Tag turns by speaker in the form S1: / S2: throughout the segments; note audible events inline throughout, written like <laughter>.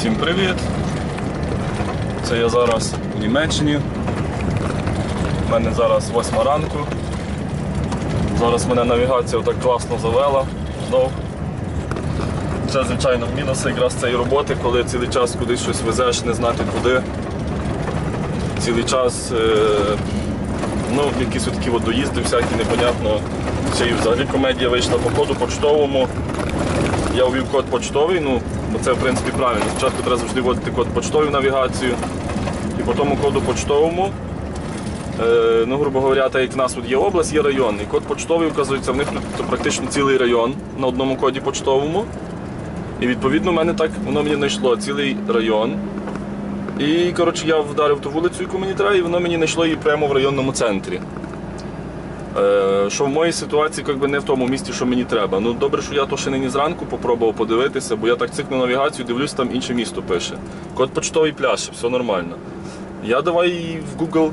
S1: Всім привіт! Це я зараз у Німеччині. У мене зараз 8 ранку. Зараз мене навігація так класно завела знов. Це, звичайно, мінуси якраз цієї роботи, коли цілий час кудись щось везеш, не знати куди. Цілий час е, ну, якісь такі от доїзди всякі, непонятно. Ще й взагалі комедія вийшла по коду почтовому. Я ввів код почтовий, ну, бо це в принципі правильно. Спочатку треба завжди вводити код почтовий в навігацію, і по тому коду почтовому. Е, ну, грубо говоря, так як в нас тут є область, є район. І код почтовий, вказується, в них тут практично цілий район на одному коді почтовому. І відповідно в мене так воно мені знайшло цілий район. І коротше, я вдарив ту вулицю, яку мені треба, і воно мені знайшло її прямо в районному центрі. Е, що в моїй ситуації якби, не в тому місці, що мені треба. Ну добре, що я то ще нині зранку попробував подивитися, бо я так цикну навігацію, дивлюсь, там інше місто пише. Код почтовий пляж, все нормально. Я давай в Google,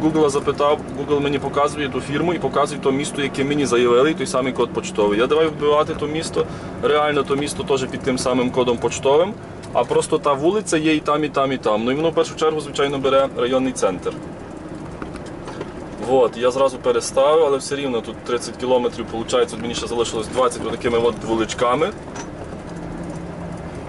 S1: в Google запитав, Google мені показує ту фірму і показує то місто, яке мені заявили, той самий код почтовий. Я давай вбивати то місто. Реально то місто теж під тим самим кодом почтовим, а просто та вулиця є і там, і там, і там. Ну і воно в першу чергу, звичайно, бере районний центр. От, я зразу переставив, але все рівно тут 30 кілометрів, виходить, мені ще залишилось 20 такими от вуличками.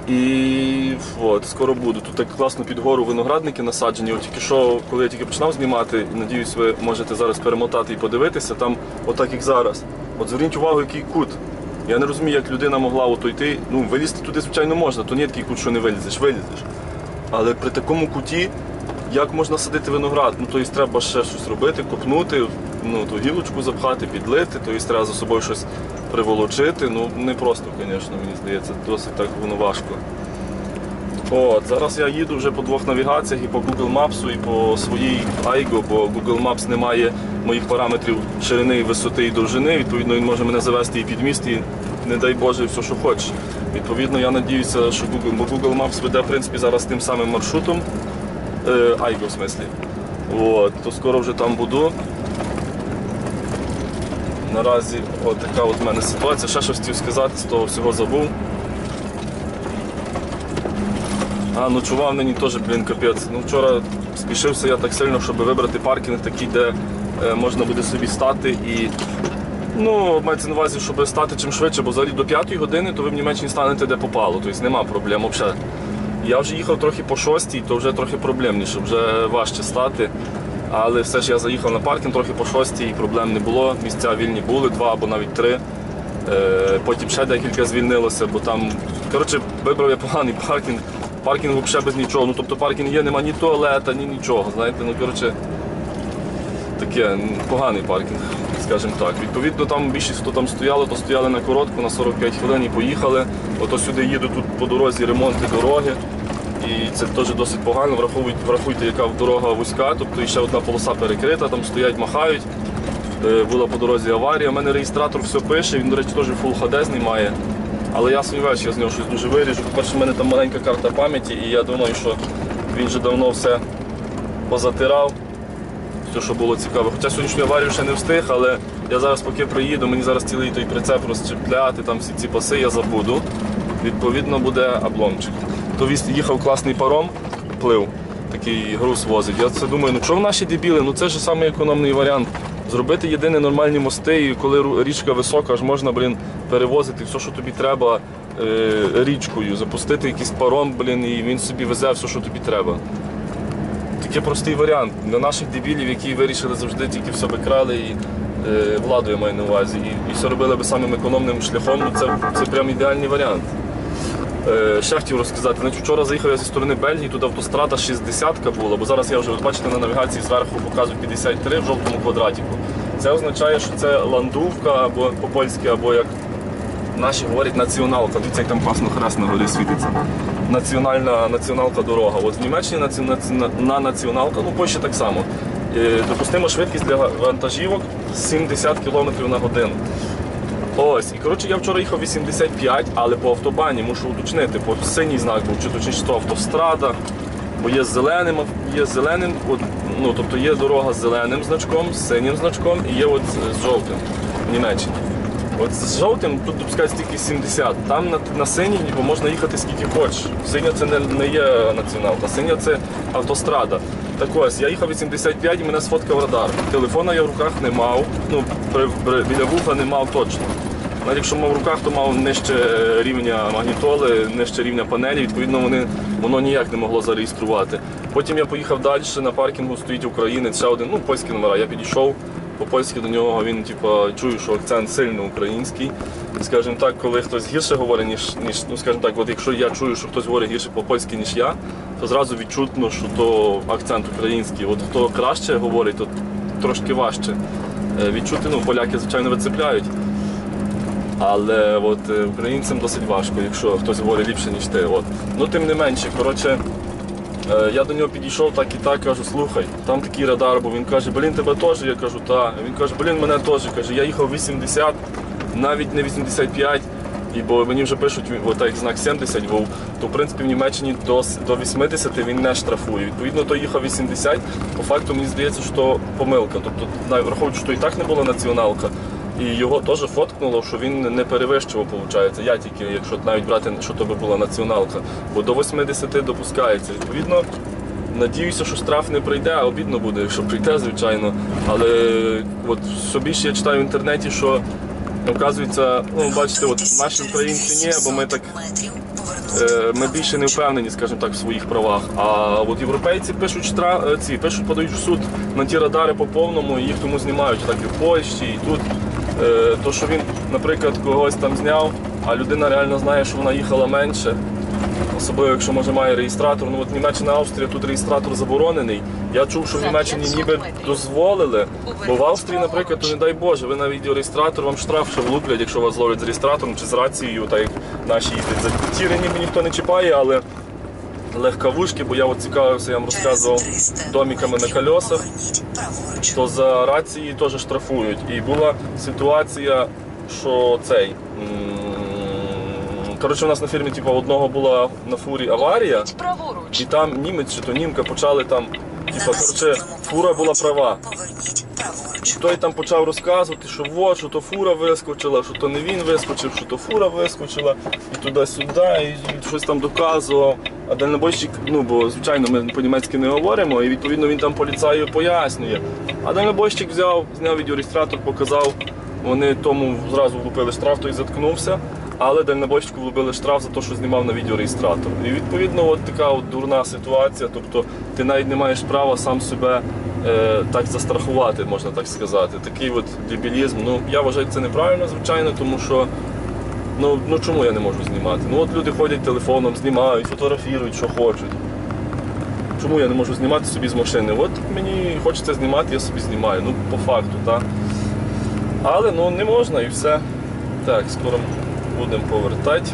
S1: І от, скоро буду. Тут так класно під гору виноградники насаджені. От тільки що, коли я тільки починав знімати, і надіюсь, ви можете зараз перемотати і подивитися, там, отак як зараз. От зверніть увагу, який кут. Я не розумію, як людина могла ото йти. Ну, вилізти туди, звичайно, можна, то не такий кут, що не вилізеш, вилізеш. Але при такому куті, як можна садити виноград? Ну, тобто треба ще щось робити, копнути, ну, ту гілочку запхати, підлити, тобто треба за собою щось приволочити. Ну, не просто, звісно, мені здається, досить так воно важко. От, зараз я їду вже по двох навігаціях і по Google Maps, і по своїй Aigo, бо Google Maps не має моїх параметрів ширини, висоти і довжини. Відповідно, він може мене завести і під міст, і не дай Боже, все, що хочеш. Відповідно, я надіюся, що Google, бо Google Maps веде в принципі зараз тим самим маршрутом. Е, Aigo, в смислі. От, то скоро вже там буду. Наразі от така от в мене ситуація. Ще щось хотів сказати, з того всього забув. А, ночував нині теж, блін, капець. Ну, вчора спішився я так сильно, щоб вибрати паркінг такий, де е, можна буде собі стати і. Ну, мається на увазі, щоб стати чим швидше, бо взагалі до 5 години то ви в Німеччині станете де попало, тобто нема проблем взагалі. Я вже їхав трохи по 6, то вже трохи проблемніше, вже важче стати. Але все ж я заїхав на паркінг трохи по 6 і проблем не було. Місця вільні були, два або навіть три. Е, Потім ще декілька звільнилося, бо там. Коротше, вибрав я поганий паркінг. Паркінг взагалі без нічого. Ну тобто паркінг є, нема ні туалета, ні нічого. Знаєте, ну коротше, таке поганий паркінг, скажімо так. Відповідно, там більшість, хто там стояло, то стояли на коротку, на 45 хвилин і поїхали. Ото сюди їду, тут по дорозі ремонти дороги. І це теж досить погано. Враховуйте, врахуйте, яка дорога вузька, тобто ще одна полоса перекрита, там стоять, махають. Е, Була по дорозі аварія. У мене реєстратор все пише, він, до речі, теж Full HD знімає. Але я сумніваюся, що я з нього щось дуже виріжу. По-перше, в мене там маленька карта пам'яті, і я думаю, що він вже давно все позатирав. Все, що було цікаво. Хоча сьогоднішню аварію ще не встиг, але я зараз поки приїду, мені зараз цілий той прицеп розчепляти, там всі ці паси я забуду. Відповідно, буде обломчик. То їхав класний паром, плив, такий груз возить. Я це думаю, ну що в наші дебіли? Ну це ж самий економний варіант. Зробити єдині нормальні мости, і коли річка висока, аж можна, блін, перевозити все, що тобі треба е, річкою, запустити якийсь паром, блін, і він собі везе все, що тобі треба. Такий простий варіант для наших дебілів, які вирішили завжди тільки в себе крали і е, владу я маю на увазі, і, і все робили би самим економним шляхом, ну це, це прям ідеальний варіант. Е, ще хотів розказати, значить, вчора заїхав я зі сторони Бельгії, тут автострада 60 була, бо зараз я вже от бачите на навігації зверху показують 53 в жовтому квадратіку. Це означає, що це ландувка або по-польськи, або як наші говорять націоналка. Дивіться, як там класно хрест на горі світиться. Національна націоналка дорога. От в Німеччині наці... на націоналка, ну Польщі так само. Е, Допустима швидкість для вантажівок 70 км на годину. Ось, і коротше, я вчора їхав 85, але по автобані мушу уточнити, бо синій знак був, чи точніше то автострада, бо є з зеленим, є зеленим, от, ну тобто є дорога з зеленим значком, з синім значком і є от з, з жовтим в Німеччині. От з жовтим тут допускають тільки 70. Там на, на синій ніби можна їхати скільки хочеш. Синя це не, не є націоналка, синя це автострада. Так ось, я їхав 85 і мене сфоткав радар. Телефона я в руках не мав, ну, при, при- біля вуха не мав точно. Навіть якщо мав в руках, то мав нижче рівня магнітоли, нижче рівня панелі, відповідно, вони, воно ніяк не могло зареєструвати. Потім я поїхав далі, на паркінгу стоїть українець, ще один, ну, польські номера. Я підійшов по-польськи до нього, він типу, чую, що акцент сильно український. Скажімо так, коли хтось гірше говорить, ніж, ніж ну, скажімо так, от якщо я чую, що хтось говорить гірше по-польськи, ніж я, то зразу відчутно, що то акцент український. От хто краще говорить, то трошки важче. Е, Відчути, ну, поляки, звичайно, вицепляють. Але от е, українцям досить важко, якщо хтось говорить ліпше, ніж ти. От. Ну тим не менше, коротше, е, я до нього підійшов так і так, кажу, слухай, там такий радар, був. він каже, блін, тебе теж. Я кажу, так. Він каже, блін, мене теж. Каже, я їхав 80, навіть не 85. І бо мені вже пишуть, от як знак 70 був, то в принципі в Німеччині до, до 80 він не штрафує. Відповідно, то їхав 80, по факту мені здається, що помилка. Тобто, враховуючи, що і так не була націоналка, і його теж фоткнуло, що він не перевищував, виходить. Я тільки, якщо навіть брати, що то би була націоналка. Бо до 80 допускається. Відповідно, надіюся, що штраф не прийде, а обідно буде, якщо прийде, звичайно. Але от собі ще я читаю в інтернеті, що оказується, ну бачите, от наші українці ні, бо ми так. е, Ми більше не впевнені, скажімо так, в своїх правах. А от європейці пишуть штраф, е, ці пишуть, подають в суд на ті радари по повному, і їх тому знімають так і в Польщі, і тут. Е, То, що він, наприклад, когось там зняв, а людина реально знає, що вона їхала менше. Особливо, якщо може має реєстратор. Ну от Німеччина, Австрія, тут реєстратор заборонений. Я чув, що в Німеччині ніби дозволили. Бо в Австрії, наприклад, то не дай Боже, ви на відеореєстратор вам штраф ще влуплять, якщо вас ловлять з реєстратором чи з рацією, так як наші їздять. За ті ніби ніхто не чіпає, але легковушки, бо я от цікавився, я вам розказував домиками на колесах то за рації теж штрафують. І була ситуація, що цей. Коротше, у нас на фірмі типу, одного була на фурі аварія, і там німець чи то німка почали там. Типа, коротше, фура була права. Той там почав розказувати, що вот, що то фура вискочила, що то не він вискочив, що то фура вискочила, і туди-сюди, і щось там доказував. А дальнобойщик, ну бо звичайно ми по-німецьки не говоримо, і відповідно він там поліцаю пояснює. А дальнобойщик взяв, зняв відеореєстратор, показав. Вони тому зразу влупили штраф, той заткнувся. Але дальнобойщику влупили штраф за те, що знімав на відеореєстратор. І відповідно, от така от дурна ситуація. Тобто ти навіть не маєш права сам себе е, так застрахувати, можна так сказати. Такий от дебілізм. Ну я вважаю, це неправильно, звичайно, тому що. Ну, ну чому я не можу знімати? Ну от люди ходять телефоном, знімають, фотографірують, що хочуть. Чому я не можу знімати собі з машини? От мені хочеться знімати, я собі знімаю. Ну, по факту, так. Але ну не можна і все. Так, скоро будемо повертати.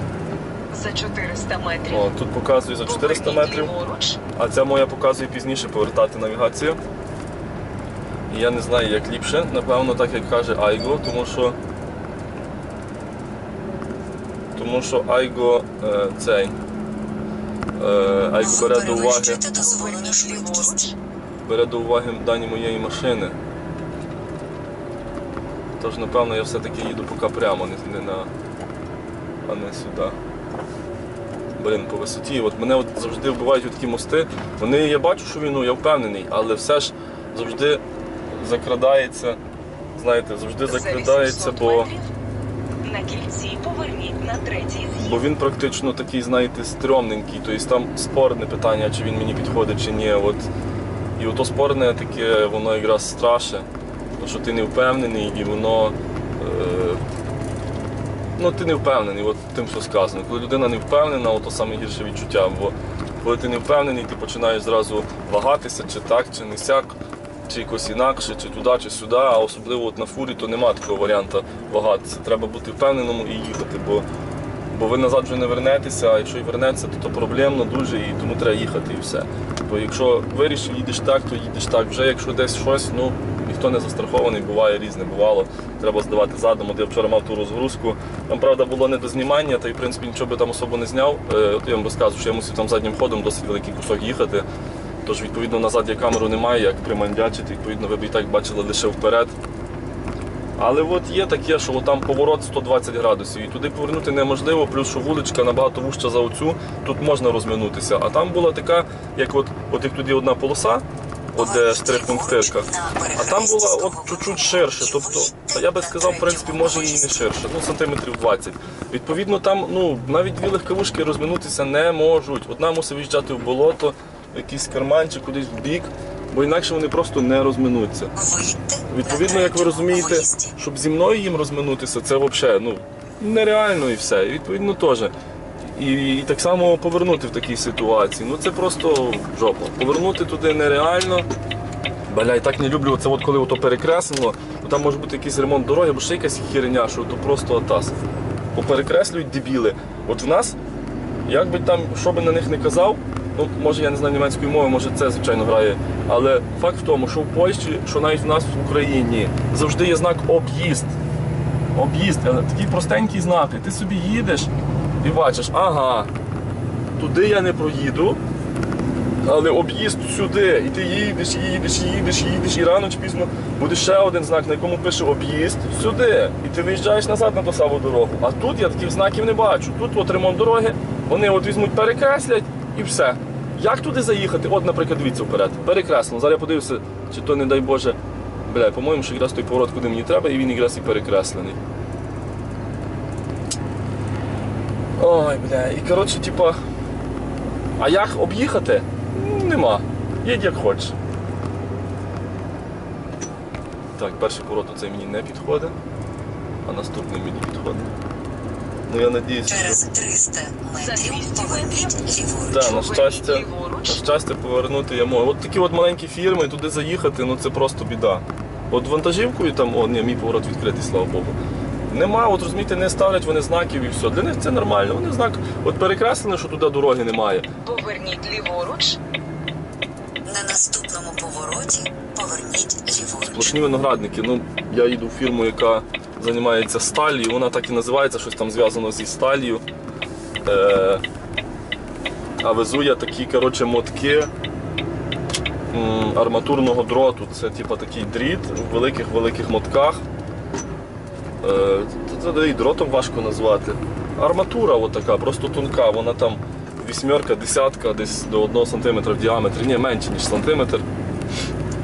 S2: За 400 метрів.
S1: О, тут показує за 400 метрів, а ця моя показує пізніше повертати навігацію. І я не знаю, як ліпше. Напевно, так як каже Айго, тому що. Тому що Айго е, цей. Е, Айго бере до уваги. бере до уваги дані моєї машини. Тож, напевно, я все-таки їду поки прямо, не, на, а не сюди. Блін, по висоті. От мене от завжди вбивають такі мости. Вони, я бачу, що він, ну, я впевнений, але все ж завжди закрадається, знаєте, завжди закрадається, бо.
S2: На кільці поверніть на третій.
S1: Бо він практично такий, знаєте, стрьомненький. Тобто там спорне питання, чи він мені підходить, чи ні. От. І ото спорне таке, воно якраз страшне, тому що ти не впевнений і воно. Е, ну, ти не впевнений, от тим, що сказано. Коли людина не впевнена, то саме гірше відчуття. Бо коли ти не впевнений, ти починаєш зразу вагатися, чи так, чи не сяк, чи якось інакше, чи туди, чи сюди. А особливо от на фурі, то нема такого варіанту вагатися. Треба бути впевненому і їхати. Бо Бо ви назад вже не вернетеся, а якщо і вернеться, то, то проблемно дуже і тому треба їхати і все. Бо якщо вирішив, їдеш так, то їдеш так. Вже якщо десь щось, ну ніхто не застрахований, буває різне, бувало. Треба здавати задом. От я вчора мав ту розгрузку. Там, правда, було не до знімання, та й в принципі нічого би там особо не зняв. Е, От я вам розказую, що я мусив там заднім ходом досить великий кусок їхати. Тож, відповідно, назад я камеру немає, як примандячити, відповідно, ви б і так бачили лише вперед. Але от є таке, що там поворот 120 градусів, і туди повернути неможливо, плюс що вуличка набагато вужча за оцю, тут можна розминутися. А там була така, як от, от як тоді одна полоса, от де штрих-пунктирка, а там була от чуть-чуть ширше. Тобто, я би сказав, в принципі, може і не ширше, ну сантиметрів 20. Відповідно, там ну навіть дві легковушки розминутися не можуть. Одна мусить в'їжджати в болото, в якийсь карманчик, кудись в бік, бо інакше вони просто не розминуться. Відповідно, як ви розумієте, щоб зі мною їм розминутися, це взагалі ну, нереально і все. І відповідно теж. І, і так само повернути в такій ситуації. Ну це просто жопа. Повернути туди нереально. Бля, я так не люблю це от коли ото перекреслено, то там може бути якийсь ремонт дороги, або ще якась херня, що то просто атас. Поперекреслюють дебіли. От в нас, як би там, що би на них не казав, ну може я не знаю німецької мови, може це звичайно грає. Але факт в тому, що в Польщі, що навіть в нас в Україні завжди є знак об'їзд. Об'їзд, е, такий простенький знак. Ти собі їдеш і бачиш, ага, туди я не проїду, але об'їзд сюди. І ти їдеш, їдеш, їдеш, їдеш, і рано чи пізно буде ще один знак, на якому пише об'їзд сюди. І ти виїжджаєш назад на ту саму дорогу. А тут я таких знаків не бачу. Тут от ремонт дороги, вони от візьмуть, перекреслять і все. Як туди заїхати? От, наприклад, дивіться вперед. Перекреслено. Зараз я подивлюся, чи то, не дай Боже, бля, по-моєму, що якраз той поворот, куди мені треба, і він якраз і перекреслений. Ой, бля, і коротше, типа. А як об'їхати? Нема. Їдь як хочеш. Так, перший поворот оцей мені не підходить, а наступний мені підходить. Ну я надіюсь, що.
S3: Через 300
S2: За
S3: метрів
S2: 200
S3: поверніть ліворуч.
S1: Да, на щастя, на щастя повернути я можу. От такі от маленькі фірми, туди заїхати, ну це просто біда. От вантажівкою там, о, ні, мій поворот відкритий, слава Богу. Нема, от розумієте, не ставлять вони знаків і все. Для них це нормально. Вони знак от перекреслені, що туди дороги немає.
S2: Поверніть ліворуч.
S3: На наступному повороті поверніть ліворуч.
S1: Сплошні виноградники. Ну, я їду в фірму, яка займається сталью, вона так і називається, щось там зв'язано зі сталью. Е, а везу я такі коротше, мотки арматурного дроту. Це типа такий дріт в великих-великих мотках. Е, це- і дротом важко назвати. Арматура от така, просто тонка, вона там вісьмерка, десятка, десь до 1 см в діаметрі, ні, менше, ніж сантиметр.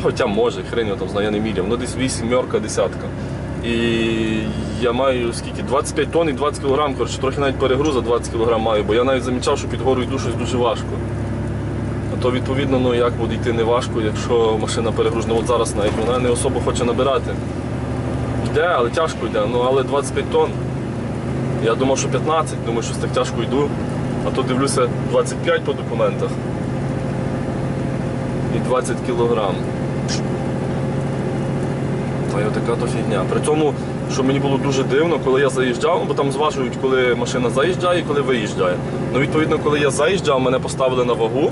S1: Хоча може, хрен його там знає, я не міряв. Ну десь вісімерка, десятка. І я маю скільки? 25 тонн і 20 кг, коротше, трохи навіть перегруза 20 кг маю, бо я навіть замічав, що під гору йду щось дуже важко. А то відповідно, ну як буде йти не важко, якщо машина перегружена. От зараз навіть вона не особо хоче набирати. Йде, але тяжко йде. Ну але 25 тонн. Я думав, що 15, думаю, що так тяжко йду. А то дивлюся 25 по документах і 20 кілограм. Та й отака то фігня. При тому, що мені було дуже дивно, коли я заїжджав, бо там зважують, коли машина заїжджає і коли виїжджає. Ну, відповідно, коли я заїжджав, мене поставили на вагу.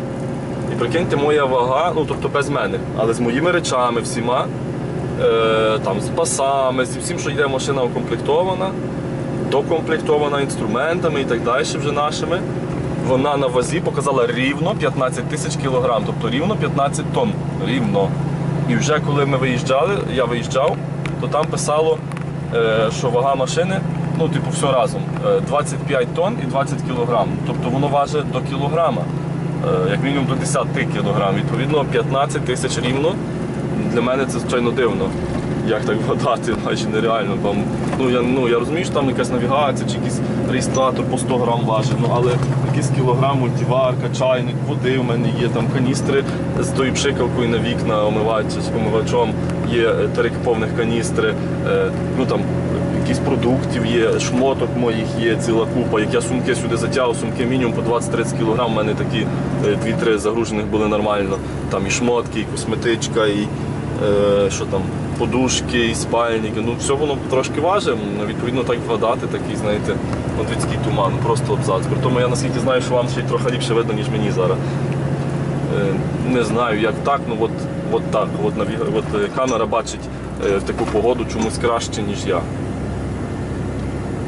S1: І прикиньте, моя вага, ну тобто без мене, але з моїми речами всіма, там, з пасами, зі всім, що йде машина укомплектована, докомплектована інструментами і так далі вже нашими. Вона на вазі показала рівно 15 тисяч кілограм, тобто рівно 15 тонн. Рівно. І вже коли ми виїжджали, я виїжджав, то там писало, е, що вага машини, ну, типу, все разом, е, 25 тонн і 20 кілограм. Тобто воно важить до кілограма, е, як мінімум до 10 кілограм. Відповідно, 15 тисяч рівно. Для мене це звичайно дивно. Як так вгадати, <laughs> майже нереально. Бо, ну, я, ну, я розумію, що там якась навігація чи якийсь реєстратор по 100 грам важить, ну, але якийсь кілограм, мультиварка, чайник, води в мене є, там каністри з тою пшикалкою на вікна, омивач з помивачом, є е, три повних каністри, е, ну там якісь продуктів є, шмоток моїх є ціла купа. Як я сумки сюди затягав, сумки мінімум по 20-30 кг, у мене такі е, 2-3 загружених були нормально. Там і шмотки, і косметичка, і е, що там, подушки, і спальники. Ну, все воно трошки важить, ну, відповідно так вгадати, такий, знаєте, от туман, просто абзац. При тому я наскільки знаю, що вам ще й трохи ліпше видно, ніж мені зараз. Е, Не знаю, як так, ну от, от так. От, от е, камера бачить е, в таку погоду чомусь краще, ніж я.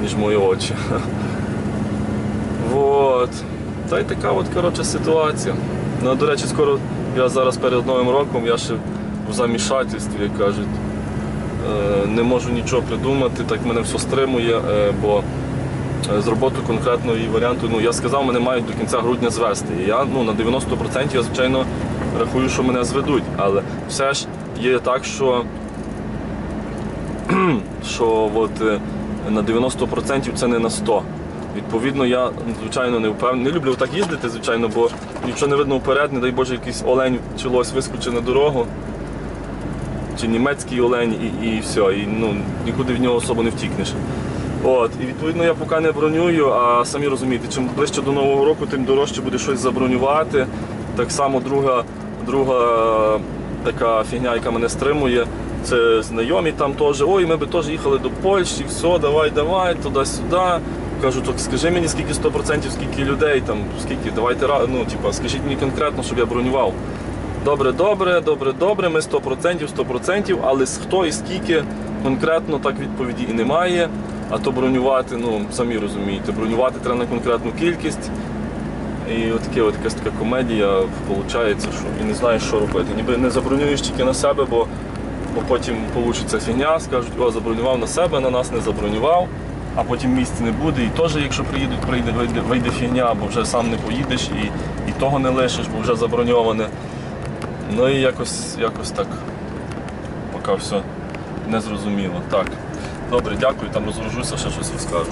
S1: Ніж мої очі. Вот. Та й така от, коротше, ситуація. Ну, до речі, скоро я зараз перед Новим роком, я ще в замішательстві, як кажуть. Е, Не можу нічого придумати, так мене все стримує, е, бо е, з роботи конкретної варіанту, ну я сказав, мене мають до кінця грудня звести. І я ну, на 90% я, звичайно, рахую, що мене зведуть. Але все ж є так, що, <clears throat> що от, на 90% це не на 100%. Відповідно, я звичайно не впевнений. Не люблю так їздити, звичайно, бо нічого не видно вперед, не дай Боже, якийсь олень чи лось вискочить на дорогу чи німецький олень, і, і все, і ну, нікуди в нього особо не втікнеш. От, і відповідно я поки не бронюю, а самі розумієте, чим ближче до Нового року, тим дорожче буде щось забронювати. Так само друга, друга така фігня, яка мене стримує, це знайомі там теж, ой, ми би теж їхали до Польщі, все, давай, давай, туди-сюди. Кажу, так скажи мені, скільки 100%, скільки людей там, скільки, давайте ну, типа, скажіть мені конкретно, щоб я бронював. Добре, добре, добре, добре, ми 100%, 100%, але хто і скільки конкретно так відповіді і немає. А то бронювати, ну самі розумієте, бронювати треба на конкретну кількість. І от таке, от якась така комедія виходить, що і не знаєш, що робити. Ніби не забронюєш тільки на себе, бо, бо потім вийде фігня, скажуть, о, забронював на себе, на нас не забронював, а потім місця не буде. І теж, якщо приїдуть, прийде, вийде, вийде фігня, бо вже сам не поїдеш і, і того не лишиш, бо вже заброньоване. Ну і якось, якось так. Поки все незрозуміло. Так. Добре, дякую, там розгружуся, ще щось розкажу.